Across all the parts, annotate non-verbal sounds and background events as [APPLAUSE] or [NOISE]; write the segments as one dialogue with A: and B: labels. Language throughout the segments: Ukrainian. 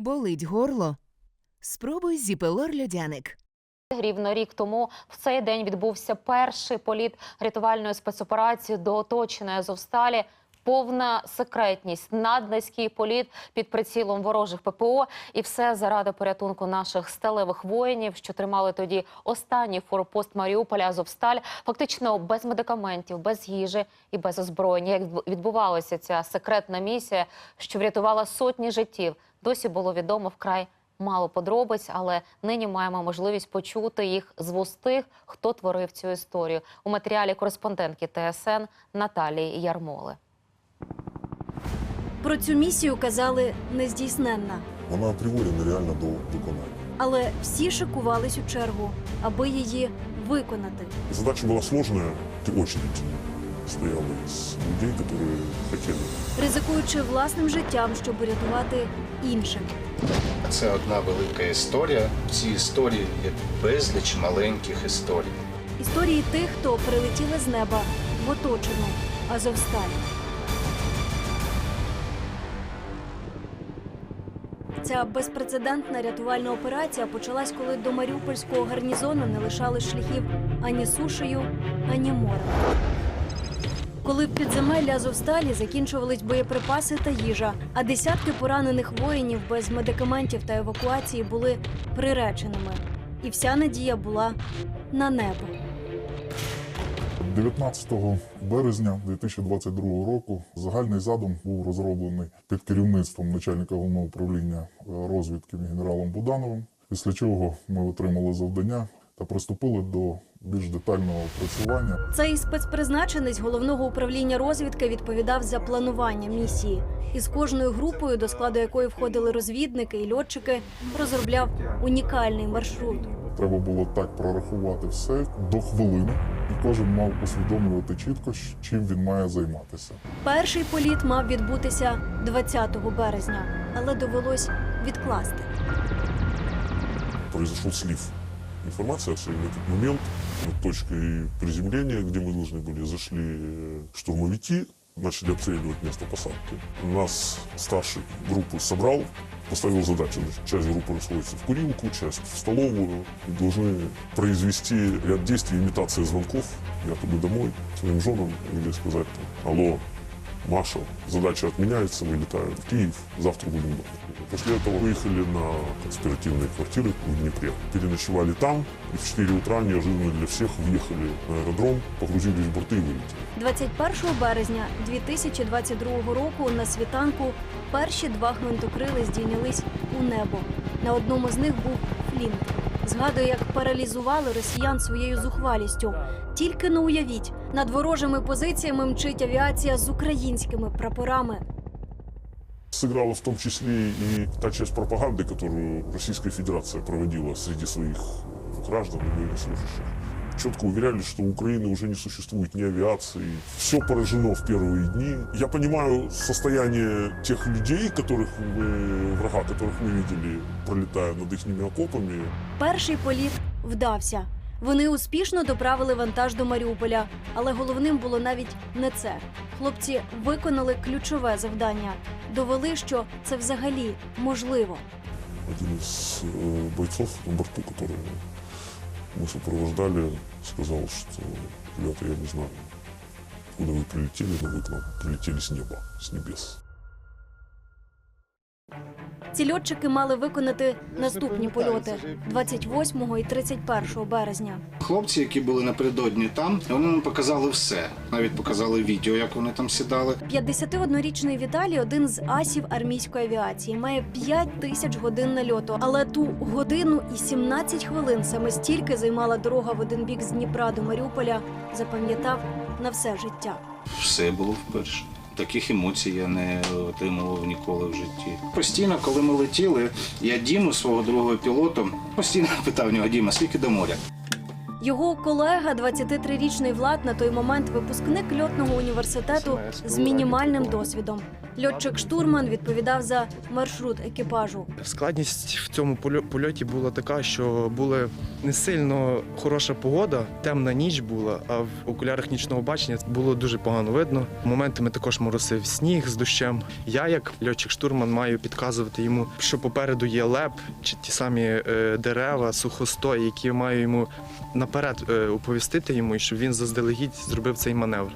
A: Болить горло? Спробуй зіпелор льодяник.
B: Рівно рік тому в цей день відбувся перший політ рятувальної спецоперації до оточеної Азовсталі. Повна секретність, наднизький політ під прицілом ворожих ППО, і все заради порятунку наших сталевих воїнів, що тримали тоді останній форпост Маріуполя Азовсталь, фактично без медикаментів, без їжі і без озброєння. Як відбувалася ця секретна місія, що врятувала сотні життів, досі було відомо вкрай мало подробиць, але нині маємо можливість почути їх з вуст тих, хто творив цю історію у матеріалі кореспондентки ТСН Наталії Ярмоли.
C: Про цю місію казали нездійсненна,
D: Вона апріорі нереальна до виконання.
C: але всі шикувались у чергу, аби її виконати.
D: Задача была сложная, и очередь стояла из людей, которые хотели.
C: ризикуючи власним життям, щоб урятувати інших.
E: Це одна велика історія. В цій історії є безліч маленьких історій.
C: Історії тих, хто прилетіли з неба в оточену Азовсталь. Ця безпрецедентна рятувальна операція почалась, коли до маріупольського гарнізону не лишали шляхів ані сушею, ані морем. Коли в підземеллі Азовсталі закінчувались боєприпаси та їжа, а десятки поранених воїнів без медикаментів та евакуації були приреченими. І вся надія була на небо.
D: 19 березня 2022 року загальний задум був розроблений під керівництвом начальника головного управління е, розвідки генералом Будановим. Після чого ми отримали завдання та приступили до більш детального опрацювання.
C: Цей спецпризначенець головного управління розвідки відповідав за планування місії. І з кожною групою, до складу якої входили розвідники і льотчики, розробляв унікальний маршрут
D: Треба було так прорахувати все до хвилини, і кожен мав усвідомлювати чітко, щ- чим він має займатися.
C: Перший політ мав відбутися 20 березня, але довелось відкласти.
D: произошел слив информации в этот момент. Над точкой приземления, где мы должны были, зашли э, штурмовики, начали обстреливать место посадки. Нас старший группы собрал, поставил задачу. Часть группы расходится в курилку, часть в столовую. И должны произвести ряд действий, имитация звонков якобы домой своим женам или сказать там, алло, Маша, задача отменяется, мы летаем в Киев, завтра будем дома. После этого выехали на конспиративные квартиры в Днепре. Переночевали там и в 4 утра неожиданно для всех въехали на аэродром, погрузились в борты и вылетели.
C: 21 березня 2022 року на світанку перші два гвинтокрили здійнялись у небо. На одному з них був флінт. Згадує, як паралізували росіян своєю зухвалістю. Тільки не уявіть, над ворожими позиціями мчить авіація з українськими прапорами.
D: Сыграла в том числе и та часть пропаганды, которую Российская Федерация проводила среди своих граждан и военнослужащих Четко уверяли, что у Украины уже не существует ни авиации. Все поражено в первые дни. Я понимаю состояние тех людей, которых мы, врага, которых мы видели, пролетая над их окопами.
C: Перший політ вдався. Вони успішно доправили вантаж до Маріуполя, але головним було навіть не це. Хлопці виконали ключове завдання, довели, що це взагалі можливо.
D: Один из э, бойцов на борту, которого мы сопровождали, сказал, что, ребята, я не знаю, откуда вы прилетели, но вы к нам прилетели с неба, с небес.
C: Ці льотчики мали виконати наступні польоти 28 і 31 березня.
E: Хлопці, які були напередодні там, вони нам показали все. Навіть показали відео, як вони там сідали.
C: 51-річний Віталій один з асів армійської авіації. Має 5 тисяч годин нальоту. Але ту годину і 17 хвилин саме стільки займала дорога в один бік з Дніпра до Маріуполя. Запам'ятав на все життя.
E: Все було вперше. Таких емоцій я не отримував ніколи в житті. Постійно, коли ми летіли, я Діму, свого другого пілоту, постійно [LAUGHS] питав нього Діма, скільки до моря?
C: Його колега, 23-річний Влад, на той момент випускник льотного університету з мінімальним досвідом. Льотчик-штурман відповідав за маршрут екіпажу.
F: Складність в цьому польо- польоті була така, що була не сильно хороша погода, темна ніч була, а в окулярах нічного бачення було дуже погано видно. Моментами також моросив сніг з дощем. Я, як льотчик-штурман, маю підказувати йому, що попереду є леп чи ті самі е, дерева, сухостой, які маю йому наперед е, оповістити йому, і щоб він заздалегідь зробив цей маневр.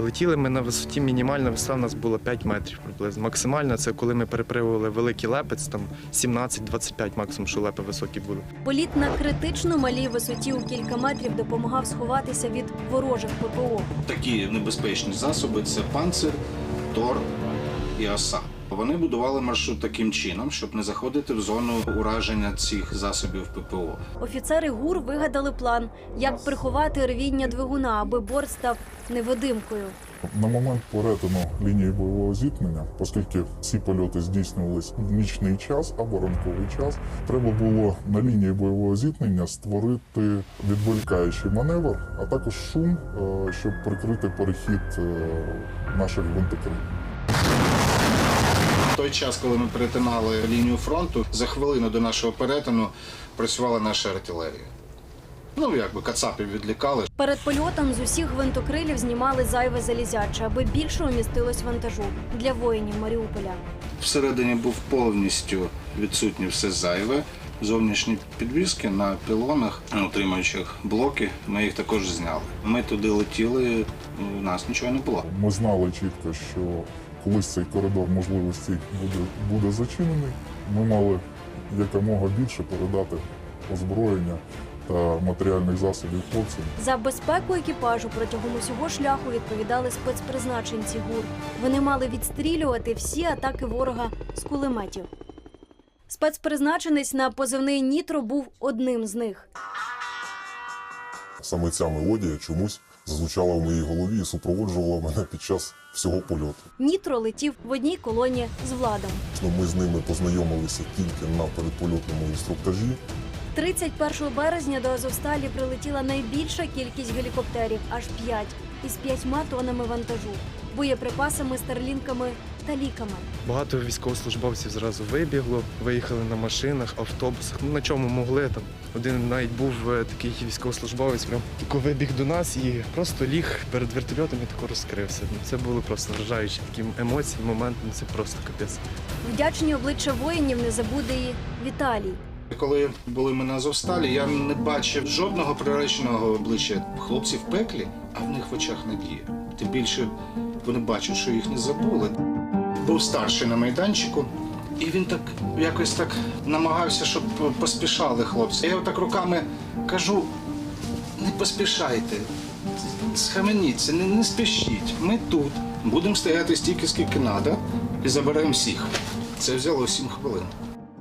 F: Летіли ми на висоті, мінімальна висота у нас була 5 метрів приблизно. Максимальна це коли ми перепривували великий лепець, там 17-25 максимум, що лепи високі були.
C: Політ на критично малій висоті у кілька метрів допомагав сховатися від ворожих ППО.
E: Такі небезпечні засоби це панцир, тор і оса. Вони будували маршрут таким чином, щоб не заходити в зону ураження цих засобів ППО.
C: Офіцери ГУР вигадали план, як приховати рвіння двигуна, аби борт став невидимкою.
D: На момент перетину лінії бойового зіткнення, оскільки всі польоти здійснювалися в нічний час або ранковий час, треба було на лінії бойового зіткнення створити відволікаючий маневр, а також шум, е, щоб прикрити перехід е, наших гвинтокрилів.
E: В той час, коли ми перетинали лінію фронту, за хвилину до нашого перетину працювала наша артилерія. Ну, якби кацапів відлікали.
C: Перед польотом з усіх гвинтокрилів знімали зайве залізяче, аби більше умістилось вантажу для воїнів Маріуполя.
E: Всередині був повністю відсутнє все зайве. Зовнішні підвіски на пілонах, утримуючих блоки, ми їх також зняли. Ми туди летіли, у нас нічого не було.
D: Ми знали чітко, що колись цей коридор можливостей буде, буде зачинений. Ми мали якомога більше передати озброєння та матеріальних засобів хлопцям.
C: За безпеку екіпажу протягом усього шляху відповідали спецпризначенці ГУР. Вони мали відстрілювати всі атаки ворога з кулеметів. Спецпризначенець на позивний Нітро був одним з них.
D: Саме ця мелодія чомусь зазвучала в моїй голові і супроводжувала мене під час всього польоту.
C: Нітро летів в одній колоні з владом.
D: Ну, Ми з ними познайомилися тільки на передпольотному інструктажі.
C: 31 березня до Азовсталі прилетіла найбільша кількість гелікоптерів аж п'ять із п'ятьма тонами вантажу, боєприпасами, старлінками та ліками.
F: Багато військовослужбовців зразу вибігло, виїхали на машинах, автобусах. Ну на чому могли там. Один навіть був е, такий військовослужбовець, прям тако вибіг до нас і просто ліг перед вертольотом і тако розкрився. Ну, це було просто вражаючі такі емоції, моменти. Ну це просто капець.
C: Вдячні обличчя воїнів не забуде і Віталій.
E: Коли були ми на Азовсталі, я не бачив жодного приреченого обличчя хлопців в пеклі, а в них в очах надія. Тим більше вони бачать, що їх не забули. Був старший на майданчику, і він так якось так намагався, щоб поспішали хлопці. Я так руками кажу: не поспішайте, схаменіться, не, не спішіть. Ми тут будемо стояти стільки, скільки треба, і заберемо всіх. Це взяло 7 хвилин.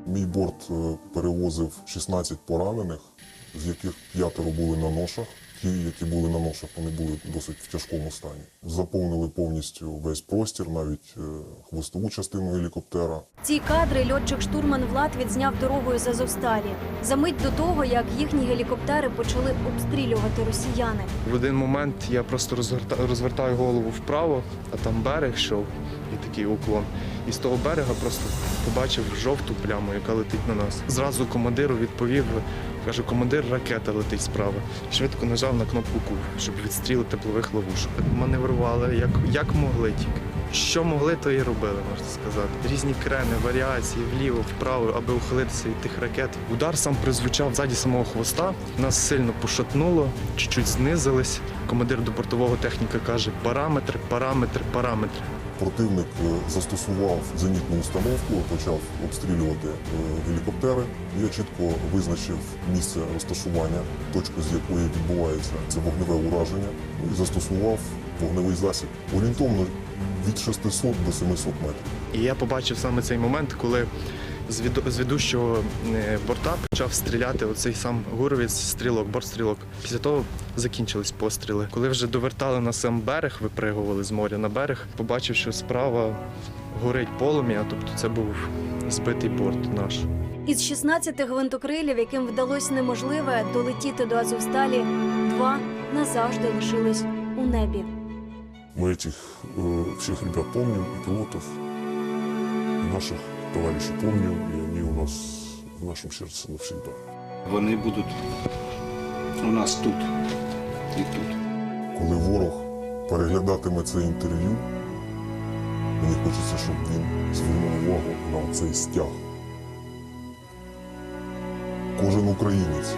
D: Мій борт е, перевозив 16 поранених, з яких п'ятеро були на ношах. Ті, які були на ношах, вони були досить в тяжкому стані. Заповнили повністю весь простір, навіть е, хвостову частину гелікоптера.
C: Ці кадри льотчик-штурман Влад відзняв дорогою з Азовсталі. За мить до того, як їхні гелікоптери почали обстрілювати росіяни.
F: В один момент я просто розверта- розвертаю голову вправо, а там берег йшов і такий уклон. І з того берега просто побачив жовту пляму, яка летить на нас. Зразу командиру відповів, каже, командир, ракета летить справа. Швидко нажав на кнопку КУ, щоб відстрілити теплових ловушок. Маневрували як, як могли тільки. Що могли, то і робили, можна сказати. Різні крени, варіації вліво, вправо, аби ухилитися від тих ракет. Удар сам призвучав ззаді самого хвоста. Нас сильно пошатнуло, чуть-чуть знизились. Командир до бортового техніка каже: параметри, параметри, параметри.
D: Противник е, застосував зенітну установку, почав обстрілювати е, гелікоптери. Я чітко визначив місце розташування, точку з якої відбувається це вогневе ураження, ну і застосував вогневий засіб. Орієнтовно від 600 до 700 метрів.
F: І я побачив саме цей момент, коли з, від... з ведущого е, борта почав стріляти оцей сам гуровець, стрілок, бортстрілок. Після того закінчились постріли. Коли вже довертали на сам берег, випригували з моря на берег, побачив, що справа горить полум'я, тобто це був збитий борт наш.
C: Із 16 гвинтокрилів, яким вдалося неможливе долетіти до Азовсталі, два назавжди лишились у небі.
D: Мы этих э, всех ребят помним, и пилотов, и наших товарищей помним, и они у нас в нашем сердце навсегда.
E: Вони будуть у нас тут і тут.
D: Коли ворог переглядатиме це інтерв'ю, мені хочеться, щоб він звернув увагу на цей стяг. Кожен українець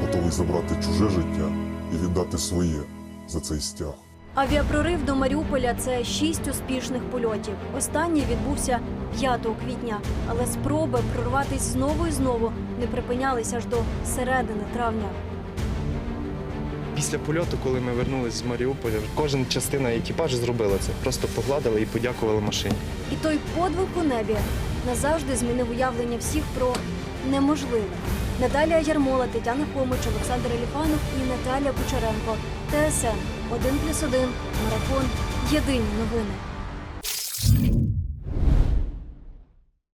D: готовий забрати чуже життя і віддати своє за цей стяг.
C: Авіапрорив до Маріуполя це шість успішних польотів. Останній відбувся 5 квітня, але спроби прорватися знову і знову не припинялися аж до середини травня.
F: Після польоту, коли ми вернулися з Маріуполя, кожна частина екіпажу зробила це. Просто погладили і подякували машині.
C: І той подвиг у небі назавжди змінив уявлення всіх про неможливе. Наталія Ярмола, Тетяна Хомич, Олександр Еліфанов і Наталія Кучеренко. ТСН 1+,1, Марафон. Єдині новини.